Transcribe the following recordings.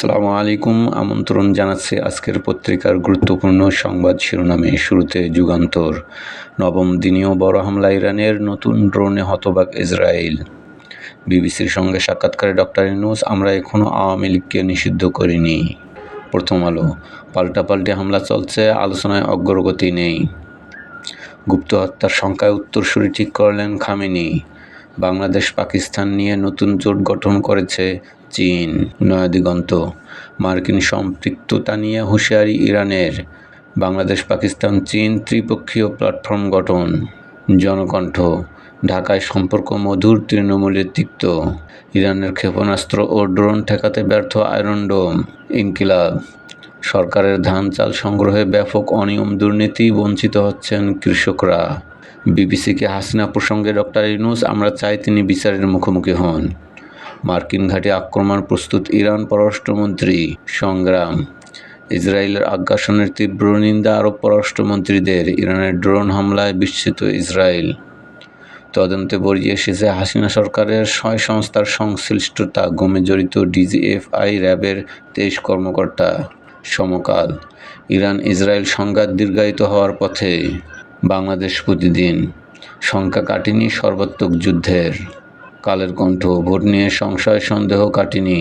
আসসালামু আলাইকুম। আমন্ত্রণ জানাচ্ছি আজকের পত্রিকার গুরুত্বপূর্ণ সংবাদ শিরোনামে। শুরুতে যুগান্তর। নবম দিনীয় বড় হামলা ইরানের। নতুন ড্রোনে হতবাক ইসরায়েল। বিবিসির সঙ্গে সাক্ষাৎকারে ডক্টর ইনুস আমরা এখনও আওয়ামী লীগকে নিষিদ্ধ করিনি। প্রথম আলো। পাল্টাপাল্টি হামলা চলছে, আলোচনায় অগ্রগতি নেই। গুপ্ত হত্যার সংখ্যায় উত্তরসূরি ঠিক করলেন খামেনি। বাংলাদেশ পাকিস্তান নিয়ে নতুন জোট গঠন করেছে চীন, নয়াদিগন্ত, মার্কিন সম্পৃক্ততা নিয়ে হুঁশিয়ারি ইরানের, বাংলাদেশ, পাকিস্তান, চীন ত্রিপক্ষীয় প্ল্যাটফর্ম গঠন, জনকণ্ঠ, ঢাকায় সম্পর্ক মধুর তৃণমূলের তিক্ত, ইরানের ক্ষেপণাস্ত্র ও ড্রোন ঠেকাতে ব্যর্থ আয়রন ডোম, ইনকিলাব, সরকারের ধান চাল সংগ্রহে ব্যাপক অনিয়ম দুর্নীতি বঞ্চিত হচ্ছেন কৃষকরা। বিবিসিকে হাসিনা প্রসঙ্গে ডক্টর ইউনুস, আমরা চাই তিনি বিচারের মুখোমুখি হন। মার্কিন ঘাটে আক্রমণ প্রস্তুত ইরান পররাষ্ট্রমন্ত্রী। সংগ্রাম। ইসরায়েলের আগ্রাসনের তীব্র নিন্দা আরব পররাষ্ট্রমন্ত্রীদের। ইরানের ড্রোন হামলায় বিস্মিত ইসরায়েল। তদন্তে বেরিয়ে এসেছে হাসিনা সরকারের ছয় সংস্থার সংশ্লিষ্টতা, গুমে জড়িত ডিজিএফআই র্যাবের তেইশ কর্মকর্তা। সমকাল। ইরান ইসরায়েল সংঘাত দীর্ঘায়িত হওয়ার পথে বাংলাদেশ প্রতিদিন সংখ্যা কাটেনি সর্বাত্মক যুদ্ধের। কালের কণ্ঠ, ভোট নিয়ে সংশয়, সন্দেহ কাটেনি।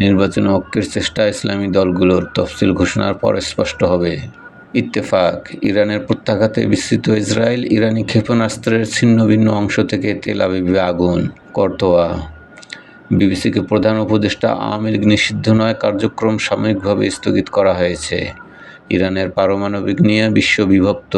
নির্বাচনে ঐক্যের চেষ্টা ইসলামী দলগুলোর তফসিল ঘোষণার পর স্পষ্ট হবে। ইত্তেফাক, ইরানের প্রত্যাঘাতে বিস্তৃত ইসরায়েল, ইরানি ক্ষেপণাস্ত্রের ছিন্ন ভিন্ন অংশ থেকে তেল আবিবে আগুন, কর্তোয়া। বিবিসিকে প্রধান উপদেষ্টা আওয়ামী লীগ নিষিদ্ধ নয়, কার্যক্রম সাময়িকভাবে স্থগিত করা হয়েছে। ইরানের পারমাণবিক নিয়ে বিশ্ব বিভক্ত।